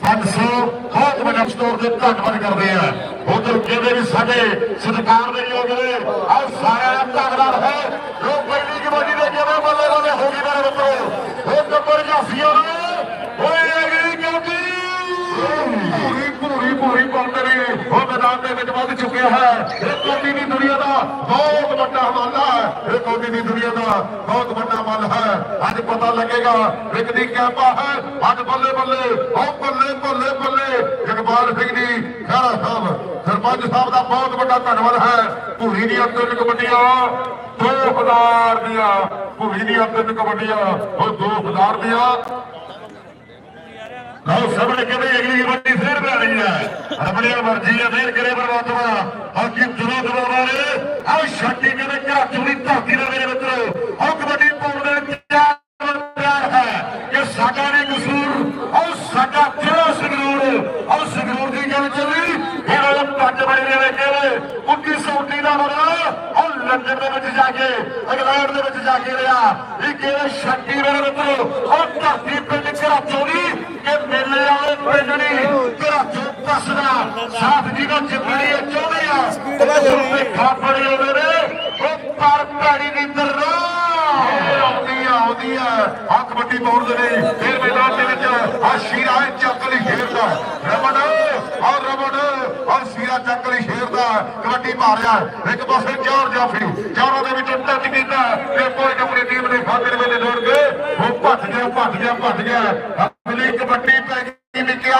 ਹੰਸੋ ਬਹੁਤ ਵੱਡਾ ਸਟੋਰ ਦੇ ਧੰਨਵਾਦ ਕਰਦੇ ਆ ਉਧਰ ਕਹਿੰਦੇ ਵੀ ਸਾਡੇ ਸਤਿਕਾਰ ਦੇ ਯੋਗ ਨੇ ਆ ਸਾਰਿਆਂ ਦਾ ਧੰਨਵਾਦ ਹੈ ਜੋ ਪਹਿਲੀ ਕਬੱਡੀ ਦੇ ਕਿਵੇਂ ਬੱਲੇ ਬੱਲੇ ਹੋ ਗਈ ਮੇਰੇ ਮਿੱਤਰੋ ਉਹ ਨੰਬਰ ਜਾਫੀਆਂ ਨੇ ਹੋਏ ਅਗਲੀ ਕਬੱਡੀ ਪੂਰੀ ਪੂਰੀ ਪੂਰੀ ਪਾਉਂਦੇ ਨੇ ਦੇ ਵਿੱਚ ਵੱਧ ਚੁੱਕਿਆ ਹੈ। ਇਹ ਕਬੱਡੀ ਦੀ ਦੁਨੀਆ ਦਾ ਬਹੁਤ ਵੱਡਾ ਹਵਾਲਾ ਹੈ। ਇਹ ਕਬੱਡੀ ਦੀ ਦੁਨੀਆ ਦਾ ਬਹੁਤ ਵੱਡਾ ਮੱਲ ਹੈ। ਅੱਜ ਪਤਾ ਲੱਗੇਗਾ ਵਿਕਦੀ ਕੈਂਪਾ ਹੈ। ਅੱਜ ਬੱਲੇ ਬੱਲੇ, ਉਹ ਬੱਲੇ ਬੱਲੇ ਬੱਲੇ। ਜਗਬਾਲ ਸਿੰਘ ਜੀ, ਖਹਿਰਾ ਸਾਹਿਬ, ਸਰਪੰਚ ਸਾਹਿਬ ਦਾ ਬਹੁਤ ਵੱਡਾ ਧੰਨਵਾਦ ਹੈ। ਭੂਰੀ ਦੀਆਂ ਤਿੰਨ ਕਬੱਡੀਆਂ 2000 ਦੀਆਂ। ਭੂਰੀ ਦੀਆਂ ਤਿੰਨ ਕਬੱਡੀਆਂ, ਉਹ 2000 ਦੀਆਂ। ਲਓ, ਸਾਹਮਣੇ ਕਹਿੰਦੇ ਅਗਲੀ ਕਬੱਡੀ ਫੇਰ ਪੈ ਹੈ। ਆਪਣੀ ਮਰਜ਼ੀ ਹੈ, ਫੇਰ ਕਰੇ ਪਰਮਾਤਮਾ। ਹਾਕੀ ਦੁਰੋ ਦੁਰੋ ਵਾਲੇ ਆਹ ਸ਼ਾਟੀ ਕਹਿੰਦੇ ਘਰ ਚੂੜੀ ਧਰਤੀ ਦਾ ਮੇਰੇ ਮਿੱਤਰੋ, ਆਹ ਕਬੱਡੀ ਪਾਉਣ ਦੇ ਵਿੱਚ ਪਿਆਰ ਹੈ ਕਿ ਸਾਡਾ ਨਹੀਂ ਕਸੂਰ, ਆਹ ਸਾਡਾ ਜਿਹੜਾ ਸੰਗਰੂਰ ਆਹ ਸੰਗਰੂਰ ਦੀ ਗੱਲ ਚੱਲੀ। ਇਹ ਉਹ ਪੰਜ ਬੜੇ ਨੇ ਵੇ ਕਹਿੰਦੇ 1919 ਦਾ ਬੜਾ ਉਹ ਲੰਡਨ ਦੇ ਵਿੱਚ ਜਾ ਕੇ ਇੰਗਲੈਂਡ ਦੇ ਵਿੱਚ ਜਾ ਕੇ ਰਿਹਾ। ਇਹ ਕਹਿੰਦੇ ਸ਼ਾਟੀ ਮੇਰੇ ਮਿੱਤਰੋ ਉਹ ਧਰਤੀ ਪਿੰਡ ਘਰਾਚੋਂ ਦੀ ਕਿ ਮੇਲੇ ਵਾਲੇ ਪਿੰਡ ਨਹੀਂ ਘਰਾਚੋਂ ਪਸਦਾ। ਸਾਥ ਜੀ ਦਾ ਜਿੰਦੜੀ ਚਾਹੁੰਦੇ ਆ ਤੇ ਖਾਪੜੀ ਹੋਵੇ ਨੇ ਉਹ ਪਰ ਪੈੜੀ ਦੀ ਦਰਰਾ ਆਉਂਦੀ ਆ ਆਉਂਦੀ ਆ। ਆ ਕਬੱਡੀ ਬੋਰਡ ਦੇ ਨੇ ਫਿਰ ਮੈਦਾਨ ਦੇ ਵਿੱਚ ਆ ਸ਼ੀਰਾ ਚੱਕ ਲਈ ਖੇਡਦਾ। ਰਮਨ ਆ ਰਮਨ ਆ ਸ਼ੀਰਾ ਚੱਕ ਲਈ ਖੇਡਦਾ ਕਬੱਡੀ ਮਾਰਿਆ ਇੱਕ ਪਾਸੇ ਜੋਰ ਜਾਫੀ ਜੋਰਾਂ ਦੇ ਵਿੱਚ ਟੱਚ ਕੀਤਾ ਤੇ ਕੋਈ ਆਪਣੀ ਟੀਮ ਨੇ ਫਾਦਰ ਵੇਲੇ ਦੌੜ ਕੇ ਉਹ ਭੱਜ ਗਿਆ ਭੱਜ ਗਿਆ ਭੱਜ ਗਿਆ। ਅਗਲੀ ਕਬੱਡੀ ਪੈ ਗਈ ਨਿਕਿਆ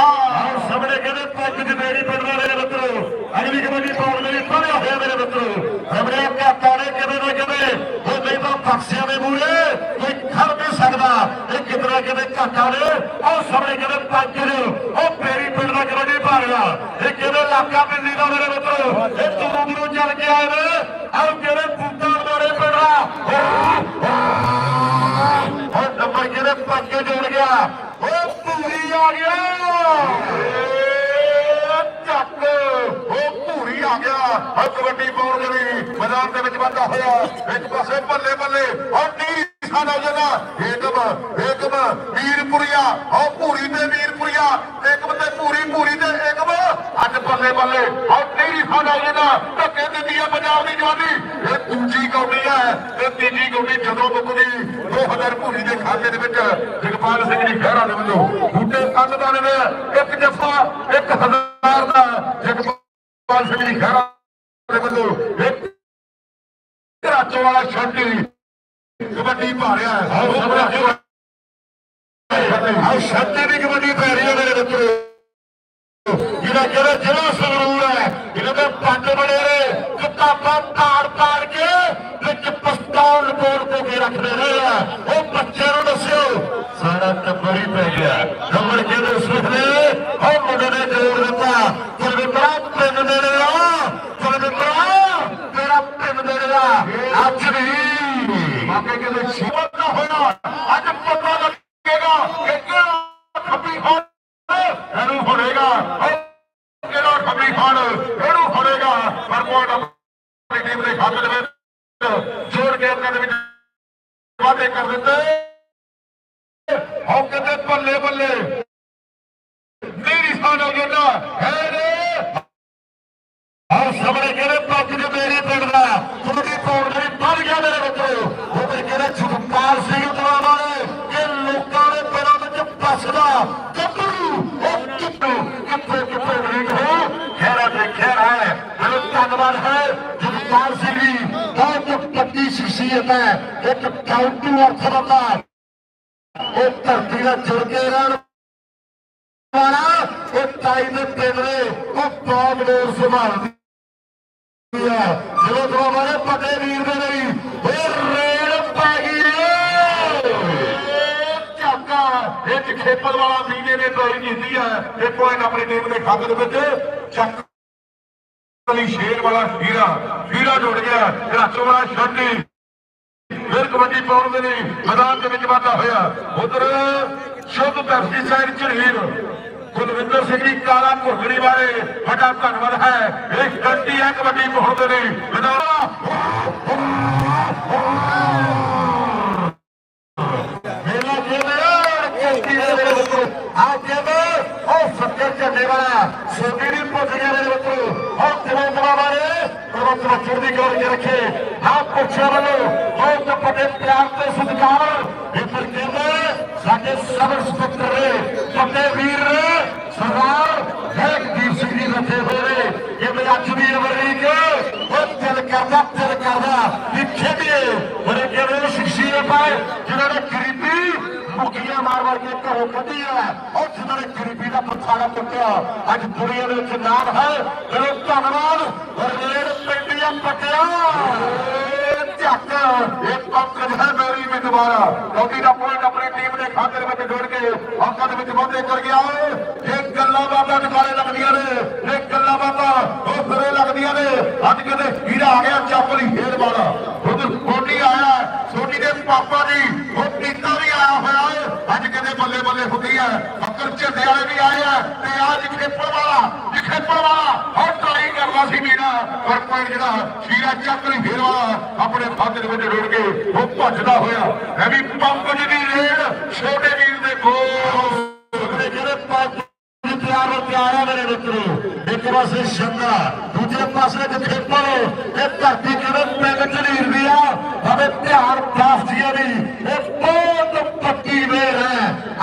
ਸਾਹਮਣੇ ਕਹਿੰਦੇ ਪੱਜ ਚ ਮੇਰੀ ਮੇਰੇ ਮਿੱਤਰੋ। ਅਗਲੀ ਕਬੱਡੀ ਪਾਉਣ ਲਈ ਪੜਿਆ ਹੋਇਆ ਮੇਰੇ ਮਿੱਤਰੋ। ਰਮਣੇ ਘਾਟਾ ਨੇ ਕਿਵੇਂ ਨਾ ਕਿਵੇਂ। ਉਹ ਨਹੀਂ ਤਾਂ ਬਕਸਿਆਂ ਦੇ ਮੂਰੇ ਕੋਈ ਖੜ ਨਹੀਂ ਸਕਦਾ। ਇਹ ਕਿਤਨਾ ਕਿਤੇ ਘਾਟਾ ਨੇ। ਉਹ ਸਾਹਮਣੇ ਕਹਿੰਦੇ ਪੱਜ ਨੇ। ਉਹ ਮੇਰੀ ਪਿੰਡ ਦਾ ਕਬੱਡੀ ਪਾ ਇਹ ਕਿਵੇਂ ਇਲਾਕਾ ਪਿੰਡੀ ਦਾ ਮੇਰੇ ਮਿੱਤਰੋ ਇਹ ਦੂਰੋਂ ਚੱਲ ਕੇ ਆਏ ਨੇ? ਆਹ ਕਿਹੜੇ ਬੂਟਾਂ ਮਾਰੇ ਪਿੰਡਾ ਉਹ ਨੰਬਰ ਕਿਹੜੇ ਪੱਜ ਜੋੜ ਗਿਆ। ਉਹ ਪੂਰੀ ਆ ਗਿਆ। ਚੱਕ। ਉਹ ਭੂਰੀ ਆ ਗਿਆ। ਆ ਕਬੱਡੀ ਪਾਉਣ ਦੇ ਲਈ ਮੈਦਾਨ ਦੇ ਵਿੱਚ ਬੰਦਾ ਹੋਇਆ। ਇੱਕ ਪਾਸੇ ਬੱਲੇ ਬੱਲੇ। ਔਰ ਨੀ ਸਾਡਾ ਜਨਾ ਏਕਮ ਏਕਮ ਵੀਰਪੁਰੀਆ। ਉਹ ਭੂਰੀ ਤੇ ਵੀਰਪੁਰੀਆ। ਏਕਮ ਤੇ ਭੂਰੀ ਭੂਰੀ ਤੇ ਅੱਜ ਬੱਲੇ ਬੱਲੇ ਔਰ ਨੀ ਸਾਡਾ ਜਨਾ ਧੱਕੇ ਦਿੰਦੀ ਆ ਪੰਜਾਬ ਦੀ ਜਵਾਨੀ। ਇਹ ਦੂਜੀ ਕੌਡੀ ਹੈ ਤੇ ਤੀਜੀ ਕੌਡੀ ਜਦੋਂ ਮੁੱਕਦੀ 2000 ਭੂਰੀ ਦੇ ਖਾਤੇ ਦੇ ਵਿੱਚ ਜਗਪਾਲ ਸਿੰਘ ਜੀ ਖਹਿਰਾ ਦੇ ਵੱਲੋਂ ਬੂਟੇ ਕੰਨ ਦਾ ਨੇ ਇੱਕ ਜੱਫਾ 1000 ਦਾ ਜਗਪਾਲ ਸਿੰਘ ਜੀ ਖਹਿਰਾ ਦੇ ਵੱਲੋਂ ਇੱਕ ਘਰਾਚੋਂ ਵਾਲਾ ਛੱਡੀ ਕਬੱਡੀ ਭਾਰਿਆ। ਹੈ ਸਾਹਮਣੇ ਆਹ ਛੱਡੀ ਦੀ ਕਬੱਡੀ ਪੈ ਰਹੀ ਹੈ ਮੇਰੇ ਮਿੱਤਰੋ। ਜਿਹੜਾ ਜਿਹੜਾ ਜਿਹੜਾ ਸੰਗਰੂਰ ਹੈ, ਇਹਨਾਂ ਦੇ ਪੰਜ ਬੜੇ ਨੇ ਕਿਤਾਬਾਂ ਤਾੜ ਤਾੜ ਕੇ ਵਿੱਚ ਪਿਸਤੌਲ ਲਕੋੜ ਕੇ ਕੇ ਰੱਖਦੇ ਰਹੇ ਆ। ਉਹ ਬੱਚੇ ਨੂੰ ਦੱਸਿਓ ਸਾਡਾ ਟੱਬਰ ਹੀ ਪੈ ਗਿਆ। ਨੰਬਰ ਕਿਹਦੇ ਵਾਅਦੇ ਕਰ ਦਿੱਤੇ। ਹੋ ਕਿਤੇ ਬੱਲੇ ਬੱਲੇ। ਮੇਰੀ ਸਾਡਾ ਜੋਨਾ ਹੈ ਰੇ ਆਹ ਸਾਹਮਣੇ ਕਿਹੜੇ ਪੱਜ ਦੇ ਮੇਰੇ ਪਿੰਡ ਦਾ? ਕਬੱਡੀ ਪਾਉਣ ਦੇ ਵੱਧ ਗਿਆ ਮੇਰੇ ਬੱਚੋ ਉਹ ਕਿਹੜੇ ਸੁਖਪਾਲ ਸਿੰਘ ਦਵਾਵਾ ਨੇ ਕਿ ਲੋਕਾਂ ਦੇ ਪੈਰਾਂ ਵਿੱਚ ਫਸਦਾ। ਗੱਭਰੂ ਉਹ ਕਿੱਥੋਂ ਕਿੱਥੇ ਕਿੱਥੇ ਰੀਕ ਹੋ? ਖੈਰਾ ਤੇ ਖੈਰਾ ਹੈ। ਮੈਨੂੰ ਧੰਨਵਾਦ ਹੈ। ਸੁਖਪਾਲ ਸਿੰਘ ਜੀ ਸ਼ਖਸੀਅਤ ਹੈ ਇੱਕ ਕਾਉਂਟੀ ਅਰਥ ਬੰਦਾ ਧਰਤੀ ਨਾਲ ਜੁੜ ਕੇ ਰਹਿਣ ਵਾਲਾ, ਉਹ ਤਾਈ ਦੇ ਪਿੰਡ ਉਹ ਬਹੁਤ ਲੋਰ ਸੰਭਾਲਦੀ ਹੈ ਜਦੋਂ ਤੋਂ ਮਾਰੇ ਪੱਕੇ ਵੀਰ ਦੇ ਲਈ ਇਹ ਰੇਲ ਪੈ ਗਈ ਝਾਕਾ, ਇੱਕ ਖੇਪਲ ਵਾਲਾ ਮੀਨੇ ਨੇ ਤੋਈ ਜਿੱਤੀ ਹੈ ਇਹ ਪੁਆਇੰਟ ਆਪਣੀ ਟੀਮ ਦੇ ਖਾਤੇ ਦੇ ਵਿੱਚ ਚੱਕ ਅਲੀ ਸ਼ੇਰ ਵਾਲਾ ਹੀਰਾ। ਹੀਰਾ ਜੁੜ ਗਿਆ ਰਾਚੋ ਵਾਲਾ ਛੱਡੀ। ਫਿਰ ਕਬੱਡੀ ਪਾਉਂਦੇ ਨੇ ਮੈਦਾਨ ਦੇ ਵਿੱਚ ਵਾਧਾ ਹੋਇਆ। ਉਧਰ ਸ਼ੁੱਧ ਪੈਸਟੀਸਾਈਡ ਝਰੀਰ ਕੁਲਵਿੰਦਰ ਸਿੰਘ ਜੀ, ਕਾਲਾ ਘੁਰਗੜੀ ਬਾਰੇ ਵੱਡਾ ਧੰਨਵਾਦ ਹੈ। ਇਹ ਕੰਟੀ ਹੈ ਕਬੱਡੀ ਪਾਉਂਦੇ ਨੇ ਮੈਦਾਨ ਆ ਜੇਬ ਉਹ ਸੱਜੇ ਝੰਡੇ ਵਾਲਾ ਸੋਨੀ ਦੀ ਪੁੱਛ ਗਿਆ ਰੱਬ ਚੜ੍ਹਦੀ ਕਲਾ ਵਿੱਚ ਰੱਖੇ। ਹਾਂ ਪੁੱਛਿਆ ਵੱਲੋਂ ਬਹੁਤ ਵੱਡੇ ਪਿਆਰ ਤੇ ਸਤਿਕਾਰ। ਇਹ ਫਿਰ ਕਹਿੰਦਾ, ਸਾਡੇ ਸਭ ਸਪੈਕਟਰ ਨੇ ਵੱਡੇ ਵੀਰ ਨੇ ਸਰਦਾਰ ਜਗਦੀਪ ਸਿੰਘ ਜੀ ਰੱਖੇ ਹੋਏ ਨੇ। ਇਹ ਅੱਜ ਵੀ ਅਮਰੀਕ, ਉਹ ਦਿਲ ਕਰਦਾ ਦਿਲ ਕਰਦਾ ਲਿਖੇ ਮੁਕੀਆਂ ਘਰੋਂ ਕੱਢੀ ਹੈ ਔਰ ਜਿਨ੍ਹਾਂ ਗਰੀਬੀ ਦਾ ਪਥਾੜਾ ਟੁੱਟਿਆ। ਅੱਜ ਦੁਨੀਆ ਦੇ ਵਿੱਚ ਨਾਮ ਹੈ ਚਲੋ ਧੰਨਵਾਦ ਰੇਡ ਪਿੰਡੀਆਂ ਪਟਿਆ। ਝੱਕ, ਇਹ ਪੰਕਜ ਹੈ ਮੇਰੀ ਵੀ ਦੁਬਾਰਾ ਕਿਉਂਕਿ ਦਾ ਪੁਆਇੰਟ ਆਪਣੀ ਟੀਮ ਦੇ ਖਾਤੇ ਦੇ ਵਿੱਚ ਜੋੜ ਕੇ ਅੰਕਾਂ ਦੇ ਵਿੱਚ ਵਾਧੇ ਕਰ ਗਿਆ ਇਹ ਗੱਲਾਂ ਬਾਤਾਂ ਟਿਕਾਣੇ ਲੱਗਦੀਆਂ ਨੇ ਇਹ ਗੱਲਾਂ ਬਾਤਾਂ ਉਹ ਫਿਰੇ ਲੱਗਦੀਆਂ ਨੇ, ਅੱਜ ਕਿਤੇ ਹੀਰਾ ਆ ਗਿਆ ਚਾਪਲੀ ਫੇਰ ਵਾਲਾ। ਉਧਰ ਸੋਨੀ ਆਇਆ ਸੋਨੀ ਦੇ ਪਾਪਾ ਜੀ ਉਹ ਪੀਤਾ ਵੀ ਆਇਆ ਹੋਇਆ ਏ ਅੱਜ ਕਿਤੇ ਬੱਲੇ ਬੱਲੇ ਹੁੰਦੀ ਹੈ। ਫੱਕਰ ਝੰਡੇ ਵਾਲੇ ਵੀ ਆਏ ਆ। ਤੇ ਅੱਜ ਖੇਪੜ ਵਾਲਾ ਖੇਪੜ ਵਾਲਾ। ਹਰ ਟਰਾਈ ਕਰਦਾ ਸੀ ਮੀਨਾ ਪਰ ਪੁਆਇੰਟ ਜਿਹੜਾ ਸ਼ੀਰਾ ਚਾਪਲੀ ਫੇਰ ਵਾਲਾ, ਆਪਣੇ ਖਾਤੇ ਦੇ ਵਿੱਚ ਰੁੜ ਕੇ ਉਹ ਭੱਜਦਾ ਹੋਇਆ। ਐ ਵੀ ਪੰਕਜ ਦੀ ਰੇਡ, ਛੋਟੇ ਵੀਰ ਦੇ ਗੋਲ ਜਿਹੜੇ ਪੰਜ ਪਿਆਰ ਨਾਲ ਪਿਆਰ ਮੇਰੇ ਮਿੱਤਰੋ। ਇੱਕ ਪਾਸੇ ਸ਼ੰਗਾ ਦੂਜੇ ਪਾਸੇ ਜਖੇਪਰ ਇਹ ਧਰਤੀ ਕਿਵੇਂ ਪਿੰਡ ਝਲੀਰ ਆ? ਹਵੇ ਧਿਆਨ ਦਾਸਤੀਆਂ ਦੀ ਇਹ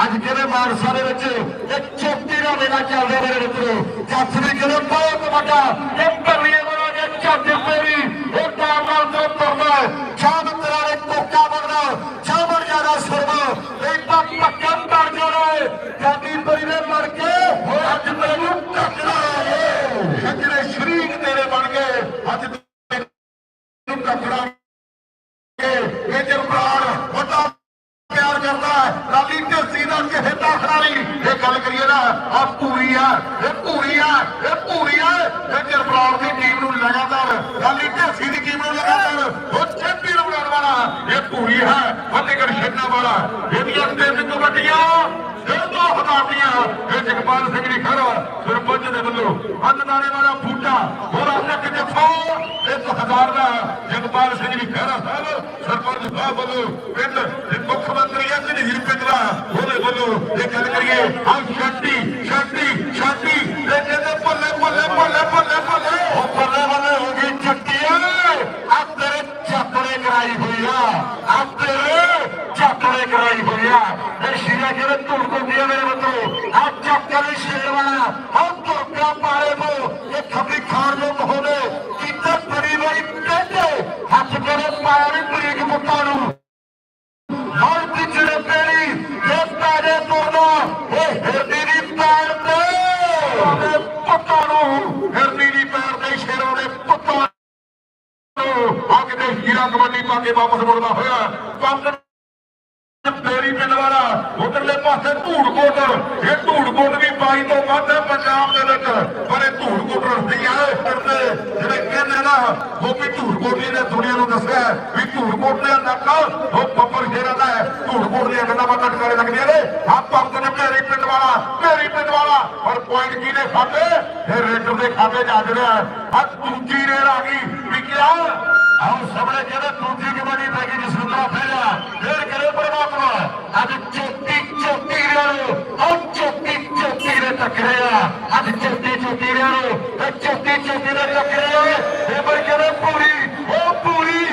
ਹੈ ਅੱਜ ਕਿਵੇਂ ਮਾਨਸਾ ਦੇ ਵਿੱਚ ਇਹ ਚੋਟੀ ਦਾ ਮੇਲਾ ਚੱਲਦਾ ਮੇਰੇ ਮਿੱਤਰੋ ਜੱਟ ਵੀ ਕਿਵੇਂ ਬਹੁਤ ਵੱਡਾ ਇਹ ਪਰਲੀਏ ਵਾਲਾ ਜੇ ਝੱਟ ਤੇ ਵੀ ਇਹ ਕਾਰਨਾਲ ਤੋਂ ਤੁਰਦਾ ਛਾਮ ਤਰਾਰੇ ਕੋਕਾ ਬਣਦਾ ਛਾਮਣ ਜ਼ਿਆਦਾ ਸੁਰਮਾ ਇਹ ਤਾਂ ਪੱਕਾ ਕਰ ਜੋੜੇ ਕਾਦੀ ਪਰੀ ਨੇ ਮਰ ਕੇ ਅੱਜ ਤੈਨੂੰ ਟੱਕਰਾ ਏ ਜਿਹੜੇ ਸ਼ਰੀਕ ਤੇਰੇ ਬਣ ਗਏ ਅੱਜ ਤੈਨੂੰ ਟੱਕਰਾ ਕੇ ਇਹ ਜਰਬਾਨ ਵੱਡਾ ਪਿਆਰ ਕਰਦਾ ਹੈ ਰਾਲੀ ਢੇਸੀ ਦਾ ਖਿਡਾਰੀ ਇਹ ਗੱਲ ਕਰੀਏ ਨਾ ਆ ਪੂਰੀ ਆ ਇਹ ਪੂਰੀ ਆ ਇਹ ਪੂਰੀ ਆ ਇਹ ਜਰਬਾਨ ਦੀ ਟੀਮ ਨੂੰ ਲਗਾਤਾਰ ਰਾਲੀ ਢੇਸੀ ਦੀ ਟੀਮ ਨੂੰ ਲਗਾਤਾਰ ਉਹ ਚੈਂਪੀਅਨ ਬਣਾਉਣ ਵਾਲਾ ਇਹ ਪੂਰੀ ਹੈ ਫਤਿਹਗੜ੍ਹ ਛੱਡਣ ਵਾਲਾ ਇਹਦੀਆਂ ਤਿੰਨ ਕਬੱਡੀਆਂ ਇਹ ਦੋ ਹਜ਼ਾਰਦੀਆਂ ਇਹ ਜਗਪਾਲ ਸਿੰਘ ਦੀ ਖੜਾ ਸਰਪੰਚ ਦੇ ਵੱਲੋਂ ਅੰਨਦਾਣੇ ਵਾਲਾ ਬੂਟਾ ਹੋਰਾ ਤੱਕ ਜੱਫਾ ਇੱਕ ਹਜ਼ਾਰ ਦਾ ਜਗਪਾਲ ਸਿੰਘ ਦੀ ਖੜਾ ਸਾਹਿਬ ਸਰਪੰਚ ਸਾਹਿਬ ਵੱਲੋਂ ਪਿੰਡ ਮੁੱਖ ਮੰਤਰੀ ਆ ਝਨੀਰ ਪਿੰਡਰਾ ਉਹਦੇ ਵੱਲੋਂ ਇਹ ਗੱਲ ਕਰੀਏ ਆ ਸ਼ਾਂਤੀ ਸ਼ਾਂਤੀ ਸ਼ਾਂਤੀ ਇਹ ਕਹਿੰਦੇ ਭੱਲੇ ਭੱਲੇ ਭੱਲੇ ਭੱਲੇ ਭੱਲੇ ਉਹ ਭੱਲੇ ਭੱਲੇ ਹੋ ਗਈ ਚੱਟੀਆਂ ਆ ਤੇਰੇ ਚਾਪੜੇ ਕਰਾਈ ਹੋਈ ਆ ਆ ਤੇਰੇ ਚਾਪੜੇ ਕਰਾਈ ਹੋਈ ਆ ਇਹ ਸ਼ੀਰਾ ਜਿਹੜੇ ਧੁੜ ਕੋਦੀ ਆ ਮੇਰੇ ਮਿੱਤਰੋ ਆ ਚੱਕਰ ਸ਼ੇਰ ਹੀਰਾ ਕੇ ਵਾਪਸ ਮੁੜਦਾ ਹੋਇਆ। ਪੰਗ ਤੇਰੀ ਪਿੰਡ ਵਾਲਾ, ਉਧਰਲੇ ਪਾਸੇ ਧੂੜਕੋਟ ਇਹ ਧੂੜਕੋਟ ਵੀ ਬਾਈ ਤੋਂ ਵੱਧ ਹੈ ਪੰਜਾਬ ਦੇ ਵਿੱਚ। ਪਰ ਇਹ ਧੂੜਕੋਟ ਰਸਤੀ ਆ ਕਰਦੇ ਜਿਹੜੇ ਕਹਿੰਦੇ ਨਾ, ਉਹ ਵੀ ਧੂੜਕੋਟ ਨੇ ਦੁਨੀਆ ਨੂੰ ਦੱਸਿਆ ਵੀ ਧੂੜਕੋਟ ਦੇ ਅੰਦਰ ਉਹ ਬੱਬਰ ਸ਼ੇਰਾ ਦਾ ਹੈ। ਧੂੜਕੋਟ ਦੀਆਂ ਗੱਲਾਂ ਬਾਤਾਂ ਟਕਾਰੇ ਲੱਗਦੀਆਂ ਨੇ ਆ ਪੰਗ ਨੇ ਤੇਰੀ ਪਿੰਡ ਵਾਲਾ, ਤੇਰੀ ਪਿੰਡ ਵਾਲਾ। ਪਰ ਪੁਆਇੰਟ ਕੀ ਨੇ ਖਾਤੇ ਇਹ ਰੇਡਰ ਦੇ ਖਾਤੇ ਚ ਅੱਜ ਆ। ਦੂਜੀ ਰੇਡ ਆ ਗਈ। ਵੀ ਕਿਹਾ ਆਹ ਸਾਹਮਣੇ ਕਹਿੰਦੇ ਦੂਜੀ ਕਬੱਡੀ ਪੈ ਗਈ ਜਿਸ ਨੂੰ ਤਾਂ ਫੇਰਿਆ ਫੇਰ ਕਰੇ ਪਰਮਾਤਮਾ ਅੱਜ ਚੋਟੀ ਚੋਟੀ ਰਿਆਰੋ ਆਹ ਚੋਟੀ ਚੋਟੀ ਦੇ ਟੱਕਰੇ ਆ ਅੱਜ ਚੋਟੀ ਚੋਟੀ ਰਿਆਰੋ ਇਹ ਚੋਟੀ ਚੋਟੀ ਦੇ ਟੱਕਰੇ ਆ ਇਹ ਪਰ ਕਹਿੰਦੇ ਪੂਰੀ ਉਹ ਪੂਰੀ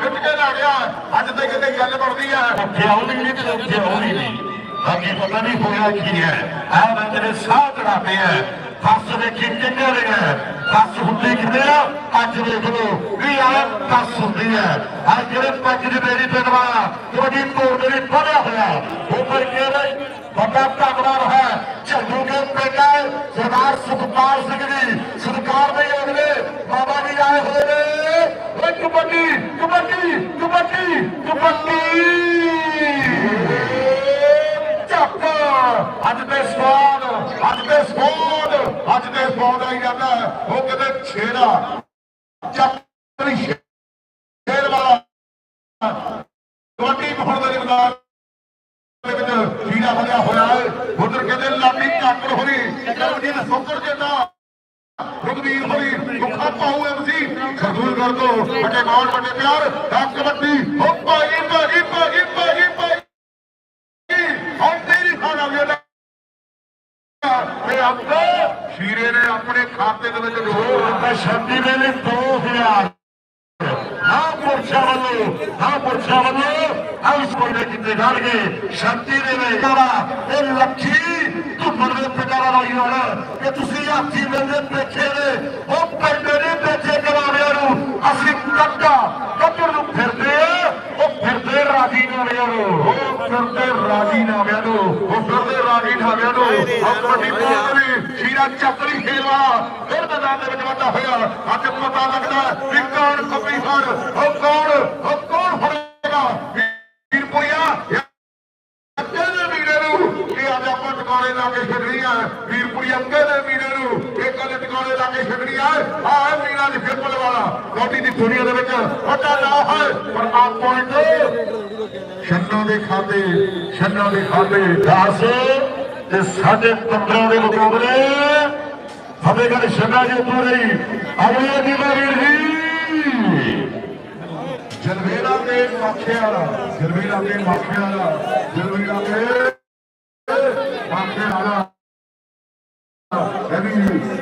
ਅੱਜ ਤੱਕ ਤੇ ਗੱਲ ਬਣਦੀ ਆ। ਖਿਆਉਂਦੀ ਨਹੀਂ ਤੇ ਖਿਆਉਂਦੀ ਨਹੀਂ। ਬਾਕੀ ਪਤਾ ਨਹੀਂ ਹੋਇਆ ਕੀ ਹੈ। ਆ ਬੰਦੇ ਨੇ ਸਾਹ ਚੜਾਤੇ ਆ। ਬੱਸ ਦੇ ਕਿੰਨੇ ਰਿਹਾ ਬੱਸ ਹੁੰਦੀ ਕਿਤੇ ਆ? ਅੱਜ ਦੇਖ ਲਓ। ਵੀ ਆ ਬੱਸ ਹੁੰਦੀ ਹੈ ਆ ਜਿਹੜੇ ਪੰਜ ਦੀ ਮੇਰੀ ਪਿੰਡ ਤੁਹਾਡੀ ਤੋੜ ਦੇ ਵਿੱਚ ਹੋਇਆ। ਉਹ ਕਿਹੜਾ ਵੱਡਾ ਧੰਨਵਾਦ ਹੈ। ਝੰਡੂ ਕੇ ਪਿੰਡ। ਹੈ ਸਰਦਾਰ ਸੁਖਪਾਲ ਸਿੰਘ ਜੀ, ਸਰਕਾਰ ਦੇ ਅਗਲੇ ਬਾਬਾ ਜੀ ਆਏ ਹੋਏ ਨੇ ਓਏ ਕਬੱਡੀ ਕਬੱਡੀ ਕਬੱਡੀ ਕਬੱਡੀ ਚੱਕ ਅੱਜ ਦੇ ਸਵਾਦ, ਅੱਜ ਦੇ ਸਵਾਦ, ਅੱਜ ਦੇ ਸਵਾਦ ਆਈ ਜਾਂਦਾ ਉਹ ਕਹਿੰਦੇ ਛੇੜਾ। ਚੱਕ ਲਈ ਸ਼ੇਰ ਵਾਲਾ। ਕਬੱਡੀ ਪਖੜ ਦੇ ਮੈਦਾਨ ਦੇ ਵਿੱਚ ਹੀਰਾ ਬਣਿਆ ਹੋਇਆ ਹੈ। ਉਧਰ ਕਹਿੰਦੇ ਲਾਡੀ ਕਾਕਰ ਹੋਣੀ। ਜਿਹਨੇ ਸੁੱਕਰ ਖਰਦੂਰ ਕਰ ਦੋ। ਵੱਡੇ ਪਿਆਰ। ਆ ਕਬੱਡੀ। ਹੋ ਭਾਈ ਭਾਈ ਭਾਈ ਭਾਈ ਭਾਈ। ਹੁਣ ਤੇਰੀ ਖਾਣਾ ਵੇਲਾ ਤੇ ਆਪੋ ਸ਼ੀਰੇ ਨੇ ਆਪਣੇ ਖਾਤੇ ਦੇ ਵਿੱਚ ਦੋ। ਤਾਂ ਸ਼ਾਂਤੀ ਵੇਲੇ 2000 ਹਾਂ ਪੁਰਸ਼ਾਂ ਵੱਲੋਂ ਹਾਂ ਪੁਰਸ਼ਾਂ ਵੱਲੋਂ। ਹਾਊਸ ਕੋਲੇ ਕਿਤੇ ਜਾਣਗੇ ਸ਼ਾਂਤੀ ਦੇ ਵੇ ਇਹ ਲੱਖੀ ਧੁੱਪੜ ਦੇ ਪਿਟਾਰਾ ਲਾਈ ਨਾਲ ਕਿ ਤੁਸੀਂ ਹਾਥੀ ਮਿਲਦੇ ਪੇਛੇ ਨੇ ਉਹ ਪਿੰਡ ਦੇ ਪੇਛੇ ਕਰਾਉਣਿਆਂ ਨੂੰ। ਅਸੀਂ ਕੱਟਾ ਕੱਟਣ ਨੂੰ ਫਿਰਦੇ ਉਹ ਫਿਰਦੇ ਰਾਜੀ ਨਾਲਿਆਂ ਨੂੰ। ਉਹ ਫਿਰਦੇ ਰਾਜੀ ਨਾਮਿਆਂ ਨੂੰ ਉਹ ਫਿਰਦੇ ਰਾਜੀ ਨਾਮਿਆਂ ਨੂੰ। ਆ ਕਬੱਡੀ ਪਾਉਣ ਵੀ ਸ਼ੀਰਾ ਚੱਕਰੀ ਖੇਲਵਾ ਫਿਰ ਮੈਦਾਨ ਦੇ ਵਿੱਚ ਵਾਧਾ ਹੋਇਆ। ਅੱਜ ਪਤਾ ਲੱਗਦਾ ਵੀ ਕੌਣ ਖੱਬੀ ਹਰ ਉਹ ਕੌਣ ਉਹ ਕੌਣ ਫੜੇਗਾ ਵੀਰਪੁਰੀਆ ਅੱਗੇ ਦੇ ਵੀਰੇ ਨੂੰ ਇਹ ਅੱਜ ਆਪਾਂ ਟਿਕਾਣੇ ਲਾ ਕੇ ਛੱਡਣੀ ਆ ਵੀਰਪੁਰੀ ਅੱਗੇ ਦੇ ਵੀਰੇ ਨੂੰ ਇਹ ਕਦੇ ਟਿਕਾਣੇ ਲਾ ਕੇ ਛੱਡਣੀ ਆ ਆ ਮੀਨਾ ਦੀ ਫਿਰਪਲ ਵਾਲਾ ਦੀ ਦੁਨੀਆ ਦੇ ਵਿੱਚ ਵੱਡਾ ਨਾਂ ਹੈ, ਪਰ ਆ ਪੁਆਇੰਟ ਛੰਨਾਂ ਦੇ ਖਾਤੇ ਛੰਨਾਂ ਦੇ ਖਾਤੇ 10 ਤੇ ਸਾਢੇ 15 ਦੇ ਮੁਕਾਬਲੇ ਫਤਿਹਗੜ੍ਹ ਸ਼ੰਨਾ ਜੀ ਪੂਰੀ ਅਗਲੇ ਦੀ ਵੀਰ ਜੀ। ਜਲਵੇਲਾ ਤੇ ਮਾਖੇ ਵਾਲਾ ਜਲਵੇਲਾ ਤੇ ਮਾਖੇ ਵਾਲਾ ਜਲਵੇਲਾ ਤੇ ਮਾਖੇ ਵਾਲਾ ਇਹ ਵੀ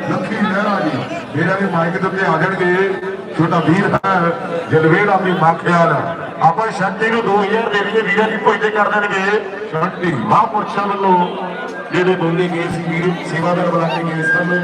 ਲੱਖੀ ਲਹਿਰਾ ਜੀ ਮੇਰਾ ਵੀ ਮਾਈਕ ਦੇ ਉੱਤੇ ਆ ਜਾਣਗੇ ਛੋਟਾ ਵੀਰ ਹੈ ਜਲਵੇਲਾ ਤੇ ਮਾਖੇ ਵਾਲਾ ਆਪਾਂ ਸ਼ਾਂਤੀ ਨੂੰ 2000 ਦੇ ਦਈਏ, ਵੀਰਾਂ ਦੀ ਪੁੱਜਦੇ ਕਰ ਦੇਣਗੇ। ਸ਼ਾਂਤੀ ਮਹਾਂਪੁਰਸ਼ਾਂ ਵੱਲੋਂ ਜਿਹੜੇ ਬੋਲੇ ਗਏ ਸੀ, ਵੀਰ, ਸੇਵਾਦਾਰ ਬਣਾ ਕੇ ਗਏ ਸਨ।